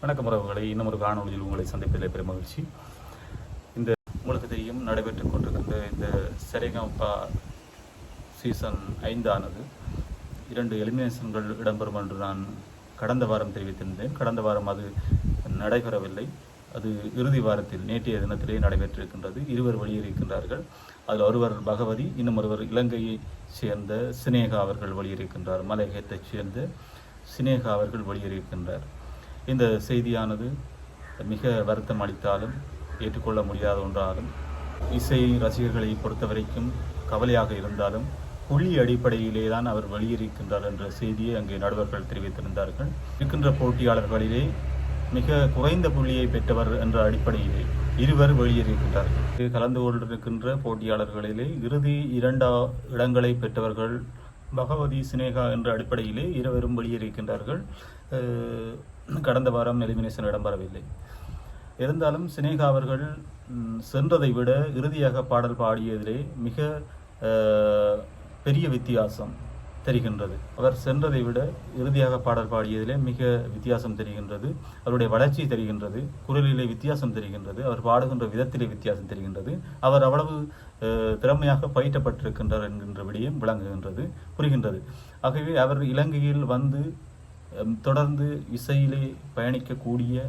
வணக்கம் உறவுகளை. இன்னும் ஒரு காணொளியில் உங்களை சந்திப்பதில் பெரும் மகிழ்ச்சி. இந்த உங்களுக்கு தெரியும் நடைபெற்றுக் கொண்டிருக்கின்ற இந்த சரிகமப்பா சீசன் ஐந்தானது. இரண்டு எலிமினேஷன்கள் இடம்பெறும் என்று நான் கடந்த வாரம் தெரிவித்திருந்தேன். கடந்த வாரம் அது நடைபெறவில்லை. அது இறுதி வாரத்தில் நேற்றைய தினத்திலே நடைபெற்றிருக்கின்றது. இருவர் வெளியிருக்கின்றார்கள். அதில் ஒருவர் பகவதி இன்னும் ஒருவர் இலங்கையை சேர்ந்த சினேகா அவர்கள் வெளியிருக்கின்றார். மலையகத்தைச் சேர்ந்த சினேகா அவர்கள் வெளியிருக்கின்றார். இந்த செய்தியானது மிக வருத்தம் அளித்தாலும் ஏற்றுக்கொள்ள முடியாத ஒன்றாலும் இசை ரசிகர்களை பொறுத்தவரைக்கும் கவலையாக இருந்தாலும் புள்ளி அடிப்படையிலே தான் அவர் வெளியிருக்கின்றார் என்ற செய்தியை அங்கே நடுவர்கள் தெரிவித்திருந்தார்கள். இருக்கின்ற போட்டியாளர்களிலே மிக குறைந்த புள்ளியை பெற்றவர் என்ற அடிப்படையிலே இருவர் வெளியேறியிருக்கின்றார்கள். கலந்து கொண்டிருக்கின்ற போட்டியாளர்களிலே இறுதி இரண்டா இடங்களை பெற்றவர்கள் பகவதி சினேகா என்ற அடிப்படையிலே இருவரும் வெளியேறியிருக்கின்றார்கள். கடந்த வாரம் எலிமினேஷன் இடம்பெறவில்லை. இருந்தாலும் சினேகா அவர்கள் சென்றதை விட இறுதியாக பாடல் பாடியதிலே மிக அஹ், பெரிய வித்தியாசம் தெரிகின்றது. அவர் சென்றதை விட இறுதியாக பாடல் பாடியதிலே மிக வித்தியாசம் தெரிகின்றது. அவருடைய வளர்ச்சி தெரிகின்றது. குரலிலே வித்தியாசம் தெரிகின்றது. அவர் பாடுகின்ற விதத்திலே வித்தியாசம் தெரிகின்றது. அவர் அவ்வளவு அஹ், திறமையாக பயிற்றப்பட்டிருக்கின்றார் என்கின்ற விடயம் விளங்குகின்றது புரிகின்றது. ஆகவே அவர் இலங்கையில் வந்து தொடர்ந்து இசையிலே பயணிக்கக்கூடிய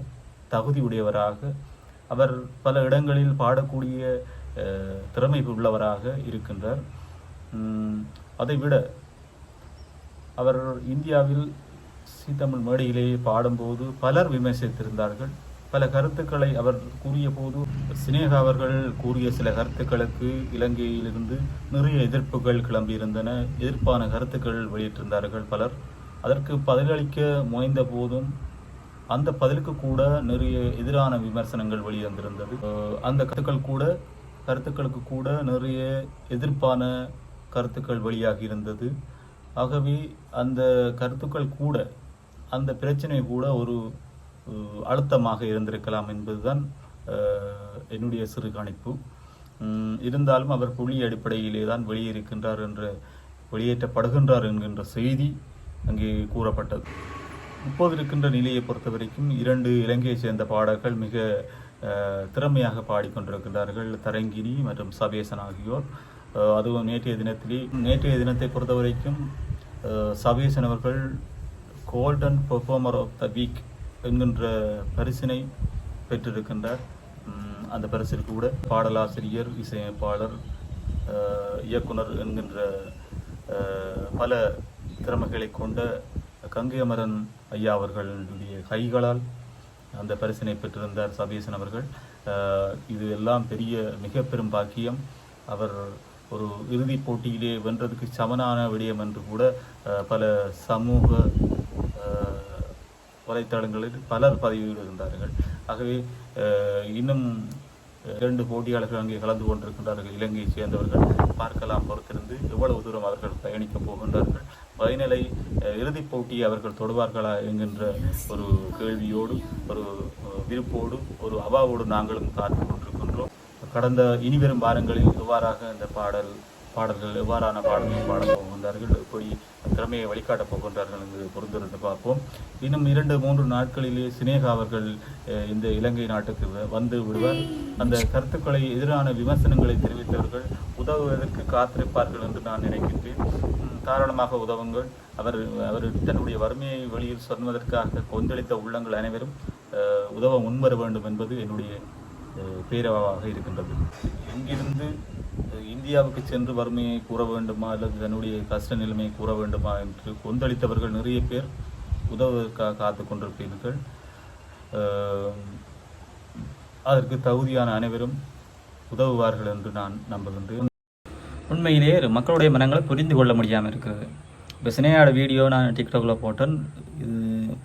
தகுதி உடையவராக அவர் பல இடங்களில் பாடக்கூடிய திறமை உள்ளவராக இருக்கின்றார். உம், அதைவிட அவர் இந்தியாவில் சீத்தமிழ் மேடையிலேயே பாடும்போது பலர் விமர்சித்திருந்தார்கள். பல கருத்துக்களை அவர் கூறிய போது சினேகா அவர்கள் கூறிய சில கருத்துக்களுக்கு இலங்கையிலிருந்து நிறைய எதிர்ப்புகள் கிளம்பியிருந்தன. எதிர்ப்பான கருத்துக்கள் வெளியிட்டிருந்தார்கள் பலர். அதற்கு பதிலளிக்க முயந்த போதும் அந்த பதிலுக்கு கூட நிறைய எதிரான விமர்சனங்கள் வெளிவந்திருந்தது. அந்த கருத்துக்கள் கூட கருத்துக்களுக்கு கூட நிறைய எதிர்ப்பான கருத்துக்கள் வெளியாகி இருந்தது. ஆகவே அந்த கருத்துக்கள் கூட அந்த பிரச்சனை கூட ஒரு அழுத்தமாக இருந்திருக்கலாம் என்பதுதான் என்னுடைய சிறு கணிப்பு இருந்தாலும் அவர் புள்ளி அடிப்படையிலே தான் வெளியேறுகின்றார் என்ற வெளியேற்றப்படுகின்றார் என்கின்ற செய்தி அங்கே கூறப்பட்டது. இப்போது இருக்கின்ற நிலையை பொறுத்த வரைக்கும் இரண்டு இலங்கையைச் சேர்ந்த பாடகர்கள் மிக திறமையாக பாடிக்கொண்டிருக்கின்றார்கள் தரங்கினி மற்றும் சபேசன் ஆகியோர். அதுவும் நேற்றைய தினத்திலே நேற்றைய தினத்தை பொறுத்த வரைக்கும் சபேசன் அவர்கள் golden performer of the week என்கின்ற பரிசினை பெற்றிருக்கின்றார். அந்த பரிசில் கூட பாடலாசிரியர் இசையமைப்பாளர் இயக்குனர் என்கின்ற பல திறமைகளை கொண்ட கங்கை அமரன் ஐயா அவர்களுடைய கைகளால் அந்த பரிசினை பெற்றிருந்தார் சபீசன் அவர்கள். இது எல்லாம் பெரிய மிக பெரும் பாக்கியம். அவர் ஒரு இறுதிப் போட்டியிலே வென்றதுக்கு சமனான விடயம் என்று கூட பல சமூக வலைத்தளங்களில் பலர் பதிவிடுகின்றார்கள் ஆகவே அஹ், இன்னும் இரண்டு போட்டியாளர்கள் அங்கே கலந்து கொண்டிருக்கின்றார்கள். இலங்கையைச் சேர்ந்தவர்கள் பார்க்கலாம் பொறுத்திருந்து எவ்வளவு தூரம் அவர்கள் பயணிக்கப் போகின்றார்கள். ஃபைனலை இறுதிப் போட்டியை அவர்கள் தொடுவார்களா என்கின்ற ஒரு கேள்வியோடு ஒரு விருப்போடு ஒரு அவாவோடு நாங்களும் காத்து கொண்டிருக்கின்றோம். கடந்த இனிவரும் வாரங்களில் எவ்வாறாக இந்த பாடல் பாடல்கள் எவ்வாறான பாடல்கள் பாட போகின்றார்கள் எப்படி திறமையை வழிகாட்டப் போகின்றார்கள் என்று பொறுத்திருந்து பார்ப்போம். இன்னும் இரண்டு மூன்று நாட்களிலே சினேகா அவர்கள் இந்த இலங்கை நாட்டுக்கு வ- வந்து விடுவார். அந்த கருத்துக்களை எதிரான விமர்சனங்களை தெரிவித்தவர்கள் உதவுவதற்கு காத்திருப்பார்கள் என்று நான் நினைக்கின்றேன். தாராளமாக உதவுங்கள். அவர் அவர் தன்னுடைய வறுமையை வெளியில் சொன்னதற்காக கொந்தளித்த உள்ளங்கள் அனைவரும் உதவ முன்வர வேண்டும் என்பது என்னுடைய பேரவாக பேரவாவாக இருக்கின்றது. இங்கிருந்து இந்தியாவுக்கு சென்று வறுமையை கூற வேண்டுமா? அல்லது தன்னுடைய கஷ்ட நிலைமையை கூற வேண்டுமா? என்று கொந்தளித்தவர்கள் நிறைய பேர் உதவுவதற்காக காத்து கொண்டிருப்பீர்கள். அதற்கு தகுதியான அனைவரும் உதவுவார்கள் என்று நான் நம்புகின்றேன். உண்மையிலேயே மக்களுடைய மனங்களை புரிந்து கொள்ள முடியாமல் இருக்குது. இப்போ சினையாட வீடியோ நான் டிக்டாக்ல போட்டேன். இது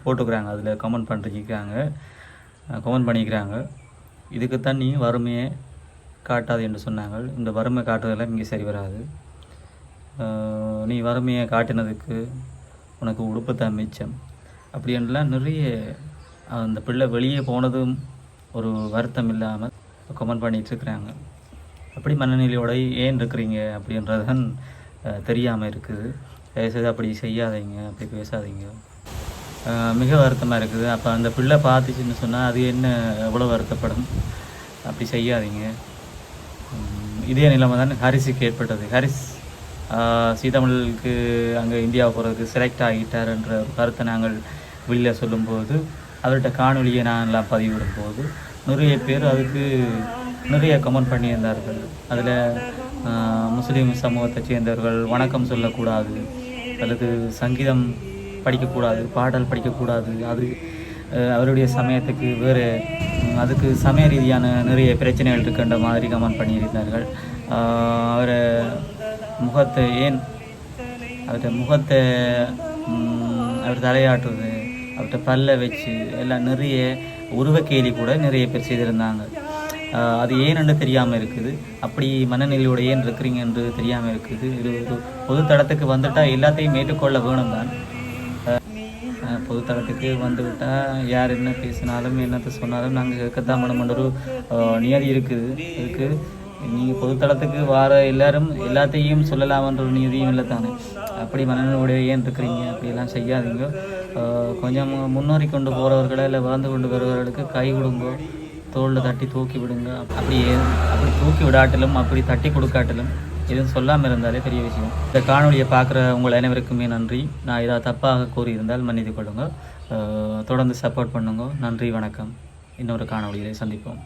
போட்டுக்கிறாங்க அதில் கமெண்ட் பண்ணிருக்காங்க. கமெண்ட் பண்ணிக்கிறாங்க. இதுக்கு தான் நீ வறுமையை காட்டாது என்று சொன்னாங்க. இந்த வறுமை காட்டுறதெல்லாம் இங்கே சரி வராது. நீ வறுமையை காட்டினதுக்கு உனக்கு உடுப்பு தான் மிச்சம் அப்படின்லாம் நிறைய அந்த பிள்ளை வெளியே போனதும் ஒரு வருத்தம் இல்லாமல் கமெண்ட் பண்ணிகிட்ருக்குறாங்க எப்படி அப்படி மனநிலையோட ஏன் இருக்கிறீங்க அப்படின்றதான் தெரியாமல் இருக்குது. தயவுசெய்து அப்படி செய்யாதீங்க அப்படி பேசாதீங்க. மிக வருத்தமாக இருக்குது. அப்போ அந்த பிள்ளை பார்த்துச்சுன்னு சொன்னால் அது என்ன எவ்வளோ வருத்தப்படும்? அப்படி செய்யாதீங்க. இதே நிலைமை தான் ஹரிஸுக்கு ஏற்பட்டது. ஹரிஸ் சீதமிழுக்கு அங்கே இந்தியா போகிறதுக்கு செலக்ட் ஆகிட்டார்ன்ற ஒரு கருத்தை நாங்கள் வெளியில் சொல்லும்போது அவர்கிட்ட காணொலியை நான் எல்லாம் பதிவிடும் போது நிறைய பேர் அதுக்கு நிறைய கமெண்ட் பண்ணியிருந்தார்கள். அதில் முஸ்லீம் சமூகத்தை சேர்ந்தவர்கள் வணக்கம் சொல்லக்கூடாது அல்லது சங்கீதம் படிக்கக்கூடாது பாடல் படிக்கக்கூடாது அது அவருடைய சமயத்துக்கு வேறு அதுக்கு சமய ரீதியான நிறைய பிரச்சனைகள் இருக்கின்ற மாதிரி கமெண்ட் பண்ணியிருந்தார்கள். அவர் அவரை முகத்தை ஏன் அவர்கிட்ட முகத்தை அவர் தலையாட்டுறது அவர்கிட்ட பல்ல வச்சு எல்லாம் நிறைய உருவக்கேலி கூட நிறைய பேர் செய்திருந்தாங்க. அது ஏன்னு தெரியாமல் இருக்குது. அப்படி மனநிலையோட ஏன் இருக்கிறீங்க என்று தெரியாமல் இருக்குது. இது ஒரு பொது தடத்துக்கு வந்துட்டால் எல்லாத்தையும் ஏற்றுக்கொள்ள வேணும் தான். பொது தளத்துக்கு வந்துவிட்டால் யார் என்ன பேசினாலும் என்னத்தை சொன்னாலும் நாங்கள் கேட்கத்தான் பண்ண ஒரு நியதி இருக்குது. இதுக்கு நீங்கள் பொது தளத்துக்கு வார எல்லாரும் எல்லாத்தையும் சொல்லலாமன்ற ஒரு நியதியும் இல்லை தானே அப்படி மனநிலையோட ஏன் இருக்கிறீங்க? அப்படியெல்லாம் செய்யாதீங்க. கொஞ்சம் முன்னோறி கொண்டு போகிறவர்களை இல்லை வளர்ந்து கொண்டு வருபவர்களுக்கு கை கொடுங்கோ. தோளில் தட்டி தூக்கி விடுங்க. அப்படி அப்படி தூக்கி விடாட்டிலும் அப்படி தட்டி கொடுக்காட்டிலும் எதுவும் சொல்லாமல் இருந்தாலே பெரிய விஷயம். இந்த காணொலியை பார்க்குற உங்கள் அனைவருக்குமே நன்றி. நான் ஏதாவது தப்பாக கூறியிருந்தால் மன்னித்து கொள்ளுங்க. தொடர்ந்து சப்போர்ட் பண்ணுங்க. நன்றி வணக்கம். இன்னொரு காணொலியை சந்திப்போம்.